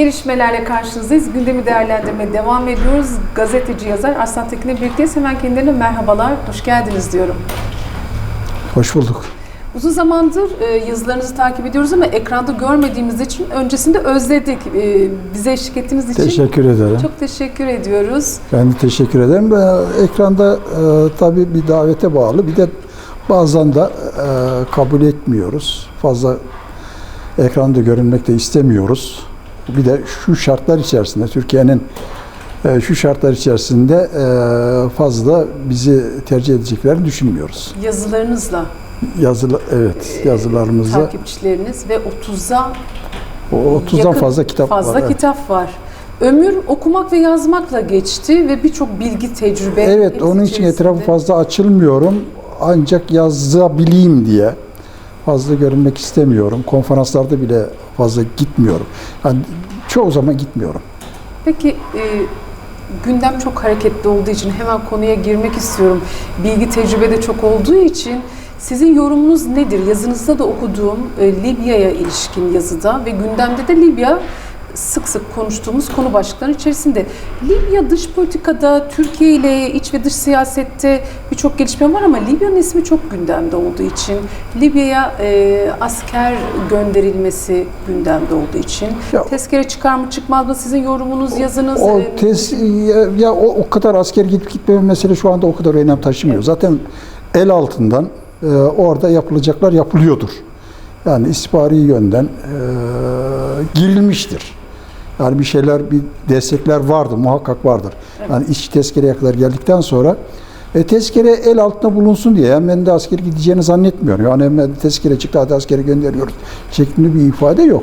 Gelişmelerle karşınızdayız. Gündemi değerlendirmeye devam ediyoruz. Gazeteci yazar Arslan Tekin'le birlikteyiz. Hemen kendilerine merhabalar, hoş geldiniz diyorum. Hoş bulduk. Uzun zamandır e, yazılarınızı takip ediyoruz ama ekranda görmediğimiz için öncesinde özledik. E, bize eşlik ettiğiniz için Teşekkür ederim. çok teşekkür ediyoruz. Ben de teşekkür ederim. Ben ekranda e, tabii bir davete bağlı. Bir de bazen de e, kabul etmiyoruz. Fazla ekranda görünmek de istemiyoruz. Bir de şu şartlar içerisinde Türkiye'nin e, şu şartlar içerisinde e, fazla bizi tercih edeceklerini düşünmüyoruz. Yazılarınızla Yazılı evet yazılarımızda takipçileriniz ve 30'a o 30'dan yakın- fazla kitap fazla var. evet. kitap var. Ömür okumak ve yazmakla geçti ve birçok bilgi, tecrübe. Evet, onun için etrafı fazla açılmıyorum. Ancak yazabileyim diye fazla görünmek istemiyorum. Konferanslarda bile fazla gitmiyorum. Yani çoğu zaman gitmiyorum. Peki e, gündem çok hareketli olduğu için hemen konuya girmek istiyorum. Bilgi tecrübe de çok olduğu için sizin yorumunuz nedir? Yazınızda da okuduğum e, Libya'ya ilişkin yazıda ve gündemde de Libya sık sık konuştuğumuz konu başlıklarının içerisinde. Libya dış politikada Türkiye ile iç ve dış siyasette birçok gelişme var ama Libya'nın ismi çok gündemde olduğu için Libya'ya e, asker gönderilmesi gündemde olduğu için Ya- tezkere çıkar mı çıkmaz mı sizin yorumunuz yazınız O e, tez ya, ya o, o kadar asker gidip gitmeme mesele şu anda o kadar önem taşımıyor. Zaten el altından e, orada yapılacaklar yapılıyordur. Yani istihbari yönden e, girilmiştir. Yani bir şeyler, bir destekler vardı, muhakkak vardır. Yani iç tezkereye kadar geldikten sonra e, tezkere el altında bulunsun diye hemen de asker gideceğini zannetmiyorum. Yani hemen tezkere çıktı hadi askeri gönderiyoruz şeklinde bir ifade yok.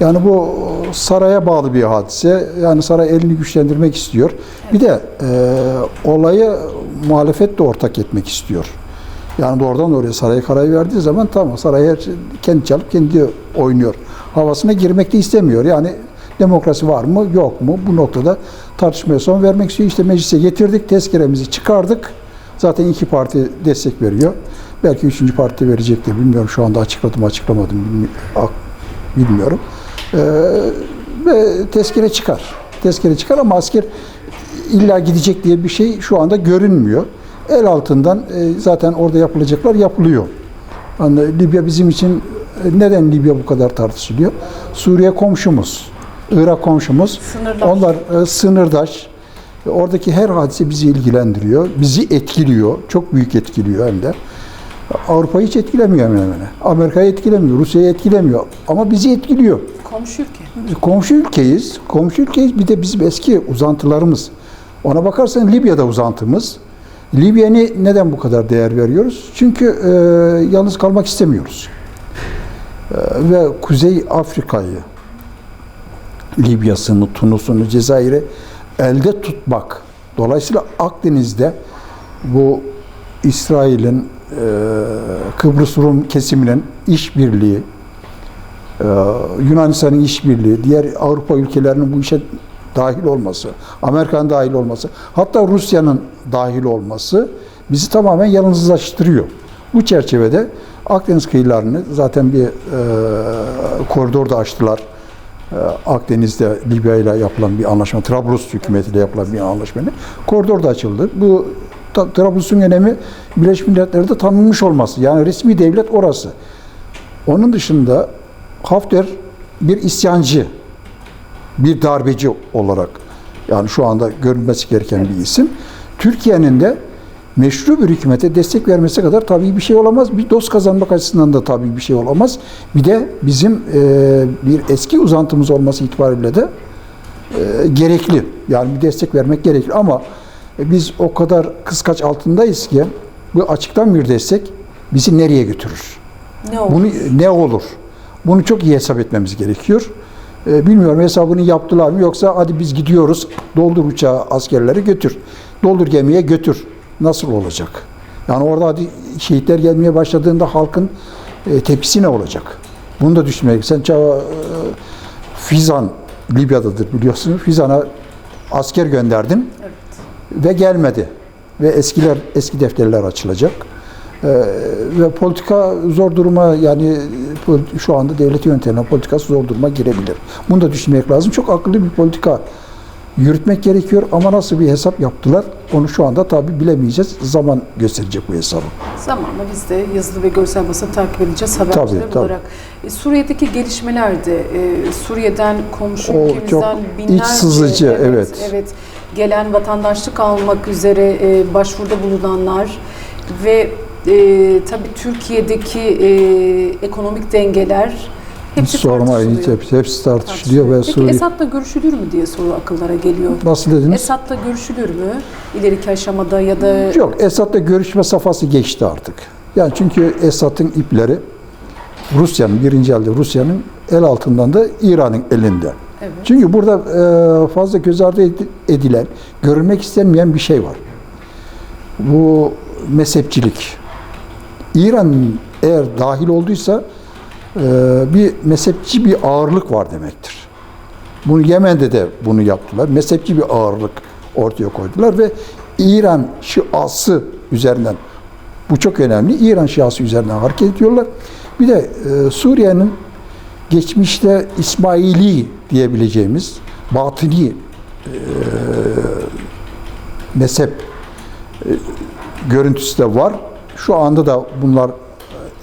Yani bu saraya bağlı bir hadise. Yani saray elini güçlendirmek istiyor. Bir de e, olayı muhalefet de ortak etmek istiyor. Yani doğrudan oraya saraya karar verdiği zaman tamam saray her şey kendi çalıp kendi oynuyor. Havasına girmek de istemiyor. Yani demokrasi var mı yok mu bu noktada tartışmaya son vermek istiyor. İşte meclise getirdik, tezkeremizi çıkardık. Zaten iki parti destek veriyor. Belki üçüncü parti verecektir. Bilmiyorum şu anda açıkladım açıklamadım bilmiyorum. Ee, ve tezkere çıkar. Tezkere çıkar ama asker illa gidecek diye bir şey şu anda görünmüyor. El altından e, zaten orada yapılacaklar yapılıyor. Yani Libya bizim için e, neden Libya bu kadar tartışılıyor? Suriye komşumuz, Irak komşumuz. Sınırlar. Onlar e, sınırdaş. E, Oradaki her hadise bizi ilgilendiriyor, bizi etkiliyor, çok büyük etkiliyor hem de. Avrupa'yı hiç etkilemiyor hemen hemen. Amerika'yı etkilemiyor, Rusya'yı etkilemiyor ama bizi etkiliyor. komşu ülke. Komşu ülkeyiz. Komşu ülkeyiz. Bir de bizim eski uzantılarımız. Ona bakarsan Libya'da uzantımız. Libya'ya ne- neden bu kadar değer veriyoruz? Çünkü e, yalnız kalmak istemiyoruz. E, ve Kuzey Afrika'yı, Libya'sını, Tunus'unu, Cezayir'i elde tutmak. Dolayısıyla Akdeniz'de bu İsrail'in, e, Kıbrıs Rum kesiminin işbirliği, ee, Yunanistan'ın işbirliği, diğer Avrupa ülkelerinin bu işe dahil olması, Amerika'nın dahil olması, hatta Rusya'nın dahil olması bizi tamamen yalnızlaştırıyor. Bu çerçevede Akdeniz kıyılarını zaten bir e, koridor da açtılar. E, Akdeniz'de Libya ile yapılan bir anlaşma, Trablus hükümetiyle yapılan bir anlaşma. Koridor da açıldı. Bu Trablus'un önemi Birleşmiş Milletler'de tanınmış olması. Yani resmi devlet orası. Onun dışında Hafter bir isyancı, bir darbeci olarak yani şu anda görülmesi gereken bir isim. Türkiye'nin de meşru bir hükümete destek vermesi kadar tabii bir şey olamaz. Bir dost kazanmak açısından da tabii bir şey olamaz. Bir de bizim e, bir eski uzantımız olması itibariyle de e, gerekli. Yani bir destek vermek gerekli. Ama e, biz o kadar kıskaç altındayız ki bu açıktan bir destek bizi nereye götürür? Ne oldu? Bunu ne olur? Bunu çok iyi hesap etmemiz gerekiyor. Ee, bilmiyorum hesabını yaptılar mı yoksa hadi biz gidiyoruz doldur uçağı askerleri götür. Doldur gemiye götür. Nasıl olacak? Yani orada hadi şehitler gelmeye başladığında halkın e, tepkisi ne olacak? Bunu da düşünmek. Sen çava, e, Fizan Libya'dadır biliyorsun. Fizan'a asker gönderdin Evet. ve gelmedi. Ve eskiler eski defterler açılacak. Ee, ve politika zor duruma yani şu anda devleti yönetilen politikası zor duruma girebilir. Bunu da düşünmek lazım. Çok akıllı bir politika yürütmek gerekiyor ama nasıl bir hesap yaptılar onu şu anda tabi bilemeyeceğiz. Zaman gösterecek bu hesabı. Zamanla biz de yazılı ve görsel basın takip edeceğiz haberciler Tabii, tabii. olarak. E, Suriye'deki gelişmeler de e, Suriye'den komşu O ülkemizden çok binlerce iç sızıcı, evet. evet gelen vatandaşlık almak üzere e, başvuruda bulunanlar ve e, tabii Türkiye'deki e, ekonomik dengeler hepsi sormayın. Hiç, hepsi, hepsi tartışılıyor ve Peki Suriye... Esad'la görüşülür mü diye soru akıllara geliyor. Nasıl dediniz? Esad'la görüşülür mü ileriki aşamada ya da Yok, Esad'la görüşme safhası geçti artık. Yani çünkü Esad'ın ipleri Rusya'nın, birinci elde Rusya'nın el altından da İran'ın elinde. evet. Çünkü burada e, fazla göz ardı edi- edilen, görülmek istenmeyen bir şey var. Bu mezhepçilik. İran eğer dahil olduysa bir mezhepçi bir ağırlık var demektir. Bunu Yemen'de de bunu yaptılar. Mezhepçi bir ağırlık ortaya koydular ve İran şiası üzerinden bu çok önemli. İran şiası üzerinden hareket ediyorlar. Bir de e, Suriye'nin geçmişte İsmaili diyebileceğimiz batıni e, mezhep e, görüntüsü de var. Şu anda da bunlar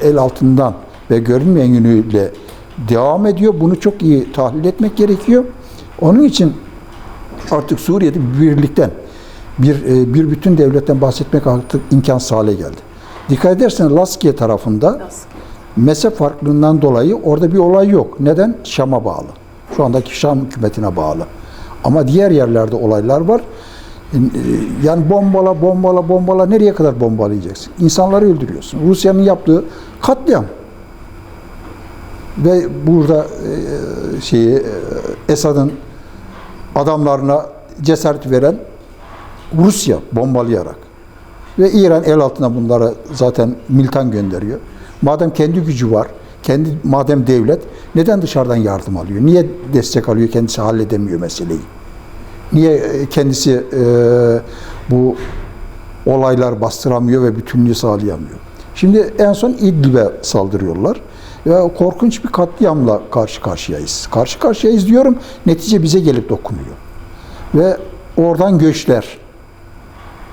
el altından ve görünmeyen yönüyle devam ediyor. Bunu çok iyi tahlil etmek gerekiyor. Onun için artık Suriye'de bir birlikten, bir, e, bir bütün devletten bahsetmek artık imkansız hale geldi. Dikkat ederseniz Laskiye tarafında Nasıl? mezhep farklılığından dolayı orada bir olay yok. Neden? Şam'a bağlı. Şu andaki Şam hükümetine bağlı. Ama diğer yerlerde olaylar var. E, Yani bombala, bombala, bombala nereye kadar bombalayacaksın? İnsanları öldürüyorsun. Rusya'nın yaptığı katliam. Ve burada e, şeyi e, Esad'ın adamlarına cesaret veren Rusya bombalayarak. Ve İran el altına bunlara zaten militan gönderiyor. Madem kendi gücü var, kendi madem devlet neden dışarıdan yardım alıyor? Niye destek alıyor kendisi halledemiyor meseleyi? Niye e, kendisi e, bu olaylar bastıramıyor ve bütünlüğü sağlayamıyor? Şimdi en son İdlib'e saldırıyorlar. Ve korkunç bir katliamla karşı karşıyayız. Karşı karşıyayız diyorum, netice bize gelip dokunuyor. Ve oradan göçler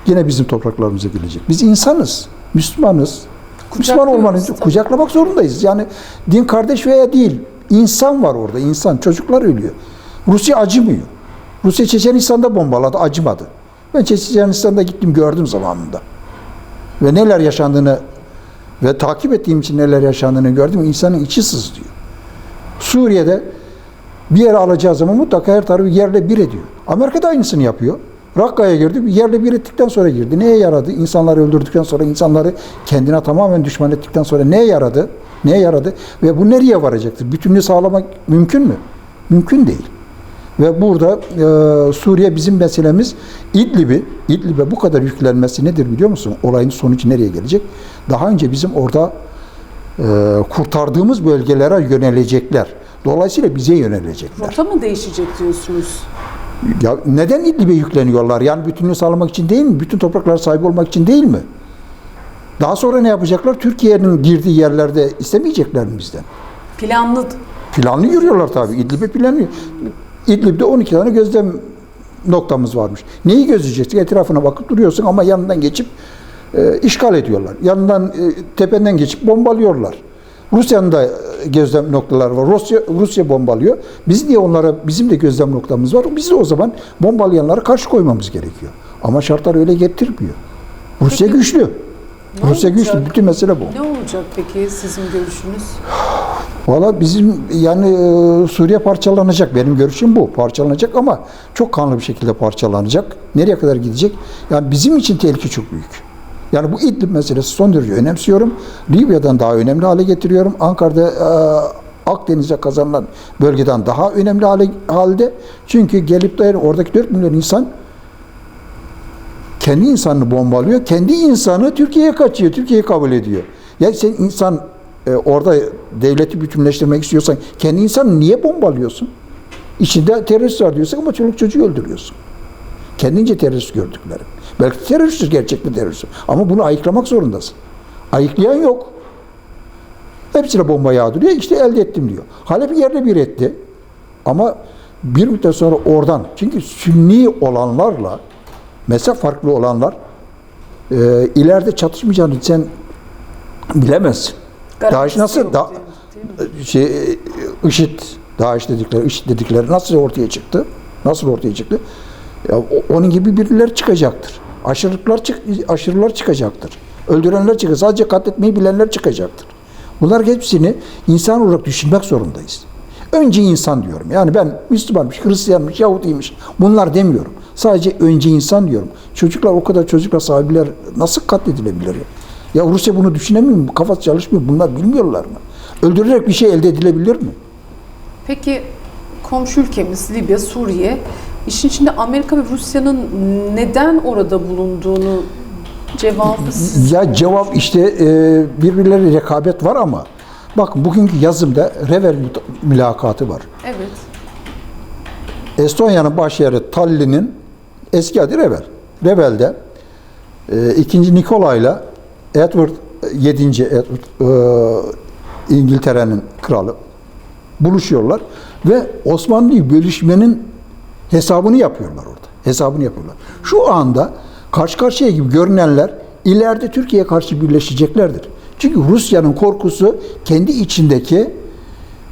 yine bizim topraklarımıza gelecek. Biz insanız, Müslümanız. Müslüman tabii. kucaklamak zorundayız. Yani din kardeş veya değil. İnsan var orada, insan. Çocuklar ölüyor. Rusya acımıyor. Rusya Çeçenistan'da bombaladı, acımadı. Ben Çeçenistan'da gittim, gördüm zamanında. Ve neler yaşandığını ve takip ettiğim için neler yaşandığını gördüm. İnsanın içi sızlıyor. Suriye'de bir yere alacağı zaman mutlaka her tarafı yerle bir ediyor. Amerika da aynısını yapıyor. Rakka'ya girdi, yerle bir ettikten sonra girdi. Neye yaradı? İnsanları öldürdükten sonra, insanları kendine tamamen düşman ettikten sonra neye yaradı? Neye yaradı? Ve bu nereye varacaktır? Bütünlüğü sağlamak mümkün mü? Mümkün değil. Ve burada e, Suriye bizim meselemiz İdlib'i, İdlib'e bu kadar yüklenmesi nedir biliyor musun? Olayın sonucu nereye gelecek? Daha önce bizim orada e, kurtardığımız bölgelere yönelecekler. Dolayısıyla bize yönelecekler. Rota mı değişecek diyorsunuz? Ya neden İdlib'e yükleniyorlar? Yani bütünlüğü sağlamak için değil mi? Bütün topraklara sahip olmak için değil mi? Daha sonra ne yapacaklar? Türkiye'nin girdiği yerlerde istemeyecekler mi bizden? Planlı Planlı yürüyorlar tabii. İdlib'e planlıyor. İdlib'de 12 tane gözlem noktamız varmış. Neyi gözleyeceksin? Etrafına bakıp duruyorsun ama yanından geçip e, işgal ediyorlar. Yanından e, tependen geçip bombalıyorlar. Rusya'nın da e, gözlem noktaları var. Rusya Rusya bombalıyor. Biz niye onlara bizim de gözlem noktamız var. Biz de o zaman bombalayanlara karşı koymamız gerekiyor. Ama şartlar öyle getirmiyor. Rusya Peki, güçlü. Rusya güçlü. olacak? Bütün mesele bu. ne olacak peki sizin görüşünüz? Valla bizim yani e, Suriye parçalanacak. Benim görüşüm bu. Parçalanacak ama çok kanlı bir şekilde parçalanacak. Nereye kadar gidecek? Yani bizim için tehlike çok büyük. Yani bu İdlib meselesi son derece önemsiyorum. Libya'dan daha önemli hale getiriyorum. Ankara'da e, Akdeniz'e kazanılan bölgeden daha önemli hale halde. Çünkü gelip de oradaki 4 milyon insan kendi insanını bombalıyor. Kendi insanı Türkiye'ye kaçıyor. Türkiye'yi kabul ediyor. Ya sen insan e, orada devleti bütünleştirmek istiyorsan kendi insanı niye bombalıyorsun? İçinde terörist var diyorsun ama çoluk çocuğu öldürüyorsun. Kendince terörist gördükleri. Belki teröristtir gerçekten terörist. Ama bunu ayıklamak zorundasın. Ayıklayan yok. Hepsine bomba yağdırıyor. İşte elde ettim diyor. Halep'i yerle bir etti. Ama bir müddet sonra oradan çünkü sünni olanlarla mezhep farklı olanlar e, ileride çatışmayacağını sen bilemezsin. DAEŞ nasıl da, değil mi? şey IŞİD DAEŞ dedikleri IŞİD dedikleri nasıl ortaya çıktı? Nasıl ortaya çıktı? Ya, onun gibi birileri çıkacaktır. Aşırılıklar çık aşırılar çıkacaktır. Öldürenler çıkacak. Sadece katletmeyi bilenler çıkacaktır. Bunlar hepsini insan olarak düşünmek zorundayız. Önce insan diyorum. Yani ben Müslümanmış, Hristiyanmış, Yahudiymiş bunlar demiyorum. Sadece önce insan diyorum. Çocuklar o kadar çocuklar sahibiler nasıl katledilebilir ya? Ya Rusya bunu düşünemiyor mu? Kafası çalışmıyor. Bunlar bilmiyorlar mı? Öldürerek bir şey elde edilebilir mi? Peki komşu ülkemiz Libya, Suriye işin içinde Amerika ve Rusya'nın neden orada bulunduğunu cevabı siz. Ya cevap işte e, birbirleri rekabet var ama bakın bugünkü yazımda Revel müt- mülakatı var. Evet. Estonya'nın başyeri Tallinn'in eski adı Revel. Revel'de e, 2. Nikolay'la Edward 7. Edward e, İngiltere'nin kralı buluşuyorlar ve Osmanlı'yı bölüşmenin hesabını yapıyorlar orada. Hesabını yapıyorlar. Şu anda karşı karşıya gibi görünenler ileride Türkiye'ye karşı birleşeceklerdir. Çünkü Rusya'nın korkusu kendi içindeki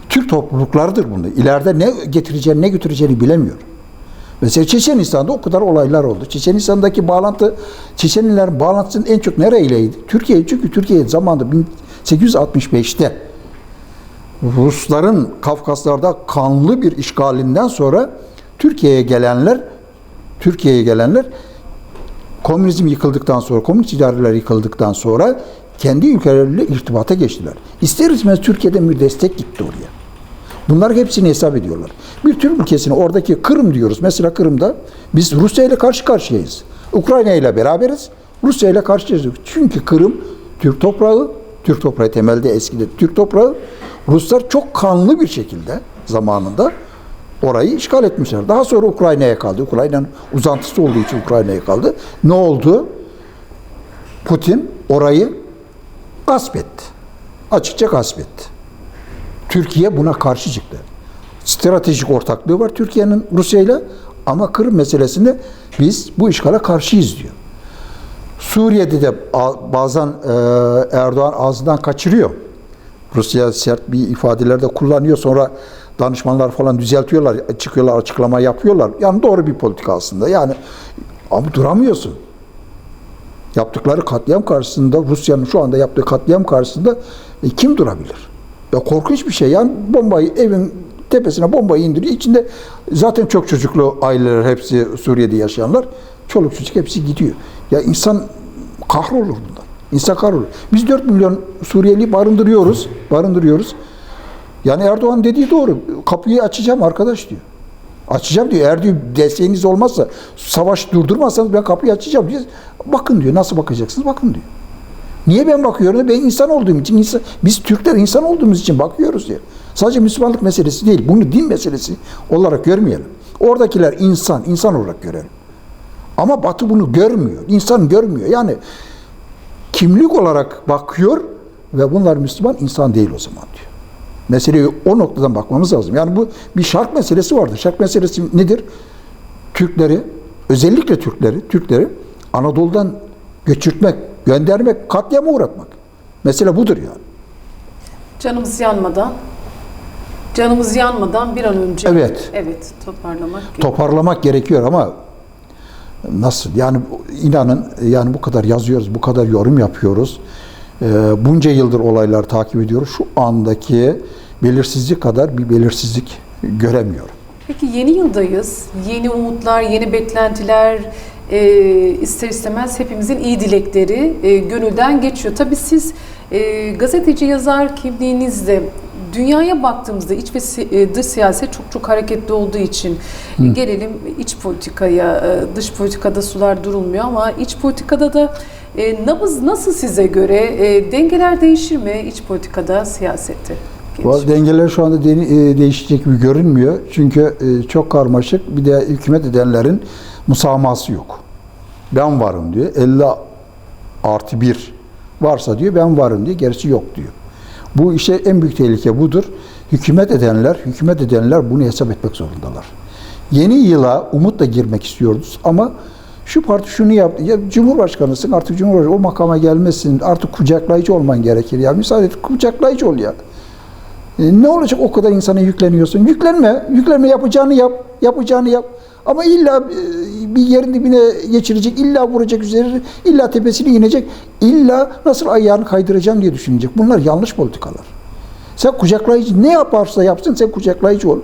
Türk topluluklarıdır bunu. İleride ne getireceğini, ne götüreceğini bilemiyor. Mesela Çeçenistan'da o kadar olaylar oldu. Çeçenistan'daki bağlantı, Çeçenilerin bağlantısının en çok nereyleydi? Türkiye çünkü Türkiye zamanında 1865'te Rusların Kafkaslar'da kanlı bir işgalinden sonra Türkiye'ye gelenler Türkiye'ye gelenler komünizm yıkıldıktan sonra, komünist idareler yıkıldıktan sonra kendi ülkeleriyle irtibata geçtiler. İster istemez Türkiye'den bir destek gitti oraya. Bunlar hepsini hesap ediyorlar. Bir Türk ülkesine oradaki Kırım diyoruz. Mesela Kırım'da biz Rusya ile karşı karşıyayız. Ukrayna ile beraberiz. Rusya ile karşıyayız. Çünkü Kırım Türk toprağı, Türk toprağı temelde eskide Türk toprağı. Ruslar çok kanlı bir şekilde zamanında orayı işgal etmişler. Daha sonra Ukrayna'ya kaldı. Ukrayna'nın uzantısı olduğu için Ukrayna'ya kaldı. Ne oldu? Putin orayı gasp etti. Açıkça gasp etti. Türkiye buna karşı çıktı. Stratejik ortaklığı var Türkiye'nin Rusya ile ama Kırım meselesinde biz bu işgale karşıyız diyor. Suriye'de de bazen e, Erdoğan ağzından kaçırıyor. Rusya sert bir ifadeler de kullanıyor. Sonra danışmanlar falan düzeltiyorlar, çıkıyorlar, açıklama yapıyorlar. Yani doğru bir politika aslında. Yani ama duramıyorsun. Yaptıkları katliam karşısında, Rusya'nın şu anda yaptığı katliam karşısında e, kim durabilir? Ya korkunç bir şey. Yani bombayı evin tepesine bombayı indiriyor. İçinde zaten çok çocuklu aileler hepsi Suriye'de yaşayanlar. Çoluk çocuk hepsi gidiyor. Ya insan kahrolur bundan. İnsan kahrolur. Biz 4 milyon Suriyeli barındırıyoruz. Barındırıyoruz. Yani Erdoğan dediği doğru. Kapıyı açacağım arkadaş diyor. Açacağım diyor. Eğer diyor desteğiniz olmazsa, savaş durdurmazsanız ben kapıyı açacağım diyor. Bakın diyor. Nasıl bakacaksınız? Bakın diyor. Niye ben bakıyorum? Ben insan olduğum için, insan, biz Türkler insan olduğumuz için bakıyoruz diyor. Sadece Müslümanlık meselesi değil. Bunu din meselesi olarak görmeyelim. Oradakiler insan, insan olarak görelim. Ama Batı bunu görmüyor. İnsan görmüyor. Yani kimlik olarak bakıyor ve bunlar Müslüman insan değil o zaman diyor. Meseleye o noktadan bakmamız lazım. Yani bu bir şark meselesi vardır. Şark meselesi nedir? Türkleri, özellikle Türkleri, Türkleri Anadolu'dan göçürtmek, göndermek, katliama uğratmak. Mesele budur yani. Canımız yanmadan canımız yanmadan bir an önce Evet. evet toparlamak gerekiyor. Toparlamak gerekiyor ama nasıl? Yani inanın yani bu kadar yazıyoruz, bu kadar yorum yapıyoruz. Ee, bunca yıldır olaylar takip ediyoruz. Şu andaki belirsizlik kadar bir belirsizlik göremiyorum. Peki yeni yıldayız. Yeni umutlar, yeni beklentiler e, ister istemez hepimizin iyi dilekleri e, gönülden geçiyor. Tabii siz e, gazeteci yazar kimliğinizle dünyaya baktığımızda iç ve e, dış siyaset çok çok hareketli olduğu için e, gelelim iç politikaya, e, dış politikada sular durulmuyor ama iç politikada da e, nabız nasıl size göre? E, dengeler değişir mi iç politikada, siyasette? Bu dengeler şu anda de- değişecek gibi görünmüyor. Çünkü e, çok karmaşık. Bir de hükümet edenlerin musamaması yok. Ben varım diyor. 50 artı 1 Varsa diyor ben varım diyor. Gerisi yok diyor. Bu işe en büyük tehlike budur. Hükümet edenler, hükümet edenler bunu hesap etmek zorundalar. Yeni yıla umutla girmek istiyoruz ama şu parti şunu yaptı. Ya Cumhurbaşkanısın artık Cumhurbaşkanı o makama gelmesin. Artık kucaklayıcı olman gerekir ya. Müsaade et kucaklayıcı ol ya. E, ne olacak o kadar insana yükleniyorsun? Yüklenme. Yüklenme yapacağını yap. Yapacağını yap. Ama illa e, bir yerin dibine geçirecek, illa vuracak üzeri, illa tepesine inecek, illa nasıl ayağını kaydıracağım diye düşünecek. Bunlar yanlış politikalar. Sen kucaklayıcı ne yaparsa yapsın sen kucaklayıcı ol.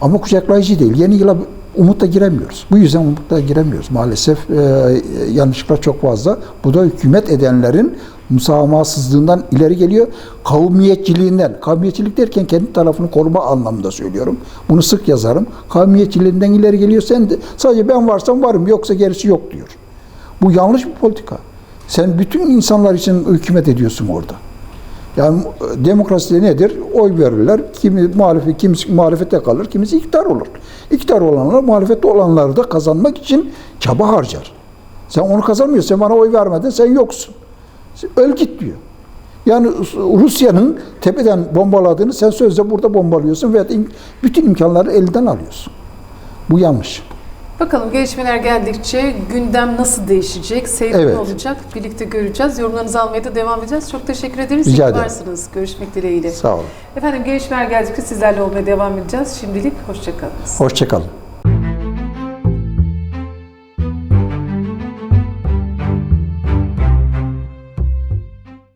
Ama kucaklayıcı değil. Yeni yıla umutla giremiyoruz. Bu yüzden umutla giremiyoruz. Maalesef e, yanlışlıklar çok fazla. Bu da hükümet edenlerin müsamahasızlığından ileri geliyor. Kavmiyetçiliğinden. Kavmiyetçilik derken kendi tarafını koruma anlamında söylüyorum. Bunu sık yazarım. Kavmiyetçiliğinden ileri geliyor. Sen de sadece ben varsam varım yoksa gerisi yok diyor. Bu yanlış bir politika. Sen bütün insanlar için hükümet ediyorsun orada. Yani demokrasi nedir? Oy verirler. Kimi muhalefet, kimisi muhalefette kalır, kimisi iktidar olur. İktidar olanlar muhalefette olanları da kazanmak için çaba harcar. Sen onu kazanmıyorsun. Sen bana oy vermedin, sen yoksun. Öl git diyor. Yani Rusya'nın tepeden bombaladığını sen sözde burada bombalıyorsun ve bütün imkanları elinden alıyorsun. Bu yanlış. Bakalım gelişmeler geldikçe gündem nasıl değişecek, seyir Evet. ne olacak birlikte göreceğiz. Yorumlarınızı almaya da devam edeceğiz. Çok teşekkür ederiz. Rica ederim. varsınız. Görüşmek dileğiyle. Sağ olun. Efendim gelişmeler geldikçe sizlerle olmaya devam edeceğiz. Şimdilik hoşçakalın. Hoşçakalın.